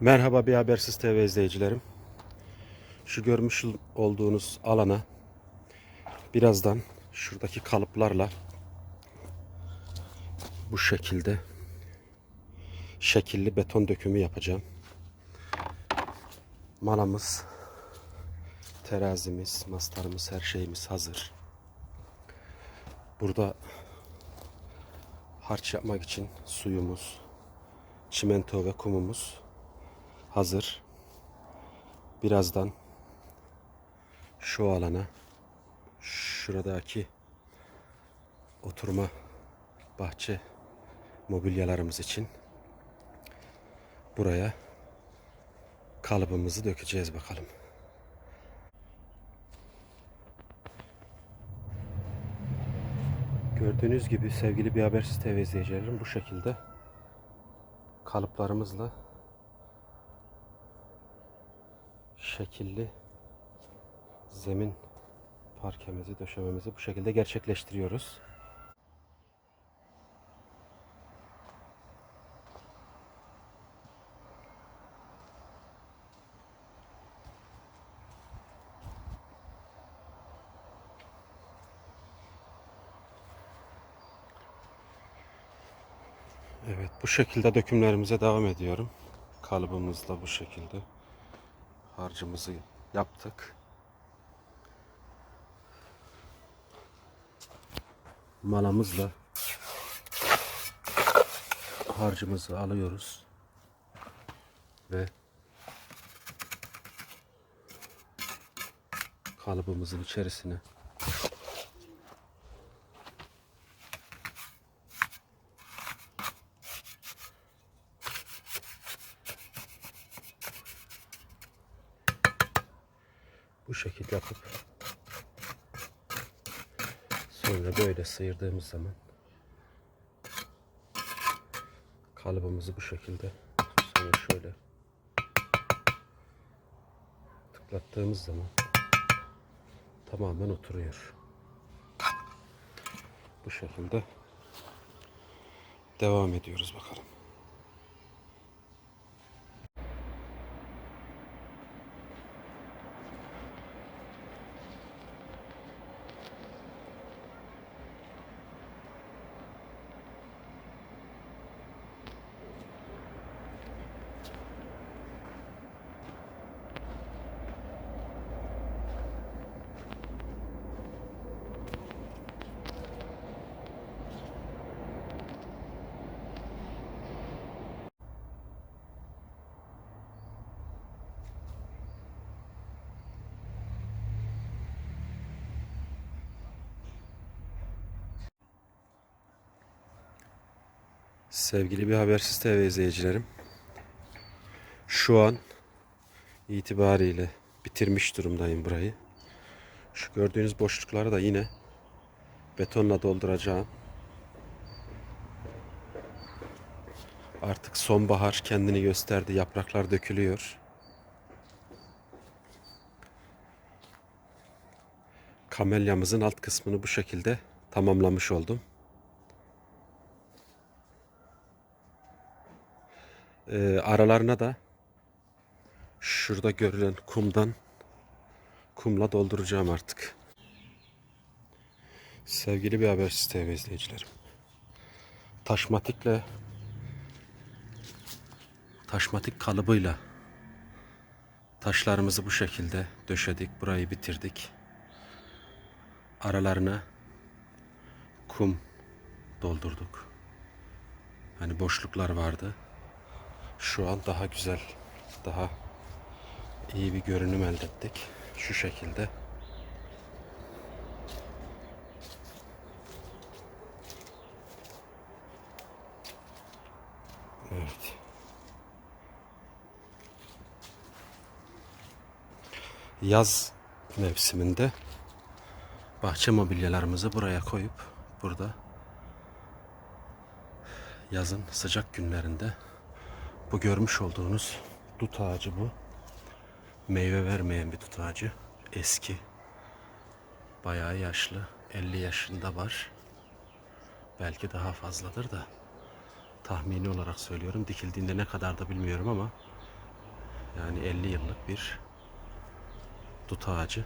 Merhaba bir habersiz TV izleyicilerim. Şu görmüş olduğunuz alana birazdan şuradaki kalıplarla bu şekilde şekilli beton dökümü yapacağım. Malamız, terazimiz, mastarımız, her şeyimiz hazır. Burada harç yapmak için suyumuz, çimento ve kumumuz hazır. Birazdan şu alana şuradaki oturma bahçe mobilyalarımız için buraya kalıbımızı dökeceğiz bakalım. Gördüğünüz gibi sevgili bir habersiz TV izleyicilerim bu şekilde kalıplarımızla şekilli zemin parkemizi, döşememizi bu şekilde gerçekleştiriyoruz. Evet, bu şekilde dökümlerimize devam ediyorum. Kalıbımızla bu şekilde harcımızı yaptık. Malamızla harcımızı alıyoruz ve kalıbımızın içerisine bu şekilde yapıp sonra böyle sıyırdığımız zaman kalıbımızı bu şekilde sonra şöyle tıklattığımız zaman tamamen oturuyor. Bu şekilde devam ediyoruz bakalım. Sevgili bir habersiz TV izleyicilerim. Şu an itibariyle bitirmiş durumdayım burayı. Şu gördüğünüz boşlukları da yine betonla dolduracağım. Artık sonbahar kendini gösterdi. Yapraklar dökülüyor. Kamelyamızın alt kısmını bu şekilde tamamlamış oldum. Ee, aralarına da şurada görülen kumdan kumla dolduracağım artık. Sevgili bir habersiz TV izleyicilerim. Taşmatikle taşmatik kalıbıyla taşlarımızı bu şekilde döşedik. Burayı bitirdik. Aralarına kum doldurduk. Hani boşluklar vardı. Şu an daha güzel, daha iyi bir görünüm elde ettik. Şu şekilde. Evet. Yaz mevsiminde bahçe mobilyalarımızı buraya koyup burada yazın sıcak günlerinde bu görmüş olduğunuz dut ağacı bu. Meyve vermeyen bir dut ağacı. Eski. Bayağı yaşlı. 50 yaşında var. Belki daha fazladır da. Tahmini olarak söylüyorum. Dikildiğinde ne kadar da bilmiyorum ama Yani 50 yıllık bir dut ağacı.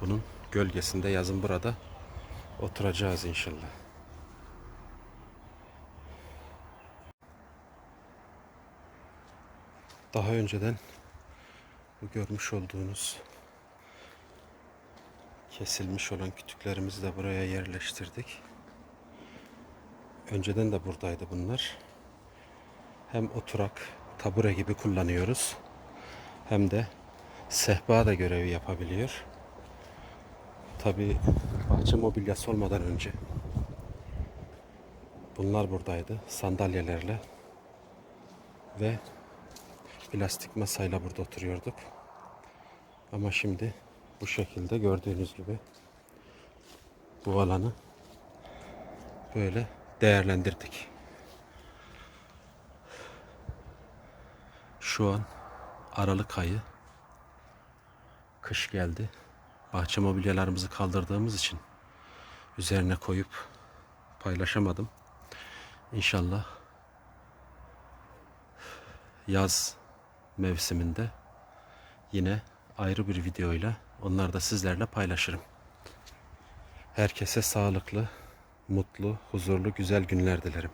Bunun gölgesinde yazın burada oturacağız inşallah. Daha önceden bu görmüş olduğunuz kesilmiş olan kütüklerimizi de buraya yerleştirdik. Önceden de buradaydı bunlar. Hem oturak, tabure gibi kullanıyoruz. Hem de sehpa da görevi yapabiliyor. Tabi bahçe mobilyası olmadan önce bunlar buradaydı sandalyelerle ve plastik masayla burada oturuyorduk. Ama şimdi bu şekilde gördüğünüz gibi bu alanı böyle değerlendirdik. Şu an Aralık ayı. Kış geldi. Bahçe mobilyalarımızı kaldırdığımız için üzerine koyup paylaşamadım. İnşallah yaz mevsiminde yine ayrı bir videoyla onları da sizlerle paylaşırım. Herkese sağlıklı, mutlu, huzurlu, güzel günler dilerim.